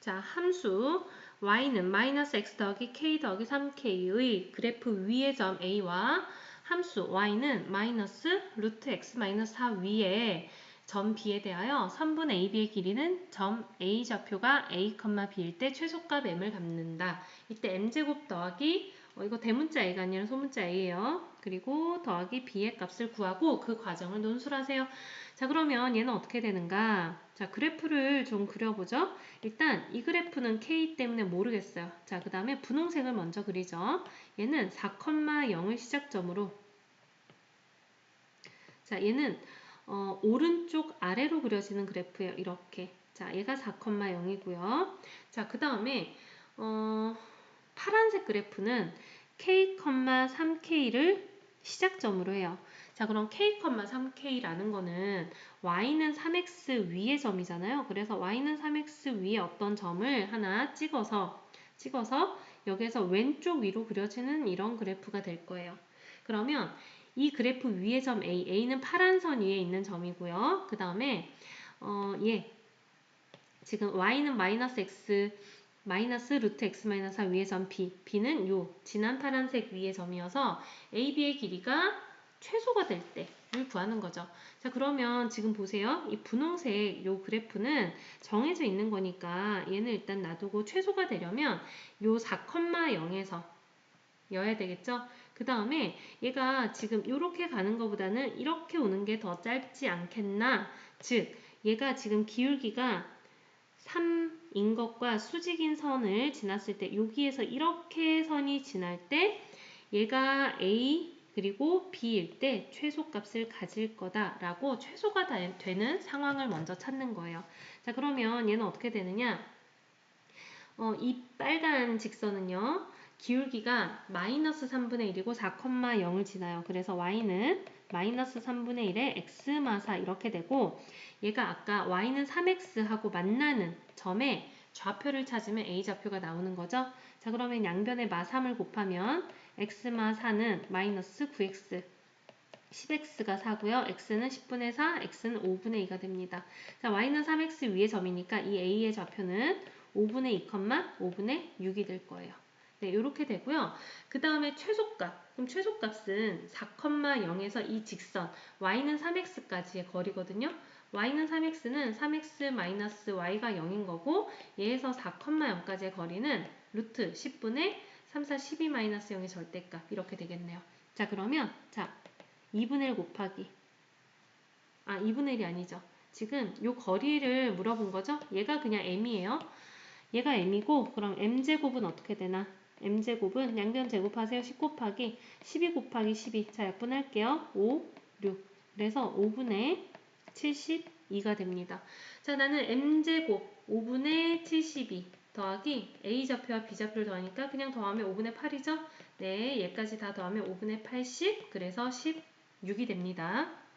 자, 함수 y는 마이너스 x 더하기 k 더하기 3k의 그래프 위의 점 a와 함수 y는 마이너스 루트 x 마이너스 4 위에 점 b에 대하여 3분의 ab의 길이는 점 a 좌표가 a, b일 때 최소값 m을 갖는다. 이때 m제곱 더하기 어, 이거 대문자 a가 아니라 소문자 a예요. 그리고 더하기 b의 값을 구하고 그 과정을 논술하세요. 자 그러면 얘는 어떻게 되는가? 자 그래프를 좀 그려보죠. 일단 이 그래프는 k 때문에 모르겠어요. 자그 다음에 분홍색을 먼저 그리죠. 얘는 4,0을 시작점으로 자 얘는 어, 오른쪽 아래로 그려지는 그래프예요. 이렇게 자 얘가 4,0이고요. 자그 다음에 어, 파란색 그래프는 k, 3k를 시작점으로 해요. 자, 그럼 k, 3k라는 거는 y는 3x 위의 점이잖아요. 그래서 y는 3x 위에 어떤 점을 하나 찍어서 찍어서 여기에서 왼쪽 위로 그려지는 이런 그래프가 될 거예요. 그러면 이 그래프 위의 점 A, A는 파란 선 위에 있는 점이고요. 그 다음에 어, 예, 지금 y는 마이너스 x 마이너스 루트 x 마이너스 4 위의 점 b, b는 요 진한 파란색 위의 점이어서 ab의 길이가 최소가 될 때를 구하는 거죠. 자 그러면 지금 보세요. 이 분홍색 요 그래프는 정해져 있는 거니까 얘는 일단 놔두고 최소가 되려면 요 4,0에서 여야 되겠죠? 그 다음에 얘가 지금 이렇게 가는 것보다는 이렇게 오는 게 더 짧지 않겠나? 즉 얘가 지금 기울기가 3인 것과 수직인 선을 지났을 때 여기에서 이렇게 선이 지날 때 얘가 A 그리고 B일 때 최소값을 가질 거다라고 최소가 되는 상황을 먼저 찾는 거예요. 자 그러면 얘는 어떻게 되느냐? 어, 이 빨간 직선은요. 기울기가 마이너스 3분의 1이고 4,0을 지나요. 그래서 y는 마이너스 3분의 1에 x 마사 이렇게 되고 얘가 아까 y는 3x하고 만나는 점에 좌표를 찾으면 a 좌표가 나오는 거죠. 자 그러면 양변에 마 3을 곱하면 x마 4는 마이너스 9x 10x가 4고요. x는 10분의 4, x는 5분의 2가 됩니다. 자, y는 3x 위의 점이니까 이 a의 좌표는 5분의 2, 5분의 6이 될 거예요. 네, 이렇게 되고요. 그 다음에 최소값. 그럼 최소값은 4,0에서 이 직선 y는 3x까지의 거리거든요. y는 3x는 3x 마이너스 y가 0인 거고 얘에서 4,0까지의 거리는 루트 10분의 3, 4, 12 마이너스 0의 절대값 이렇게 되겠네요. 자 그러면 자 2분의 1 곱하기 아 2분의 1이 아니죠. 지금 요 거리를 물어본 거죠. 얘가 그냥 m이에요. 얘가 m이고 그럼 m제곱은 어떻게 되나? M제곱은 양변 제곱하세요. 10 곱하기 12 곱하기 12. 자 약분할게요. 5, 6. 그래서 5분의 72가 됩니다. 자 나는 m제곱 5분의 72 더하기 a좌표와 b좌표를 더하니까 그냥 더하면 5분의 8이죠? 네, 얘까지 다 더하면 5분의 80 그래서 16이 됩니다.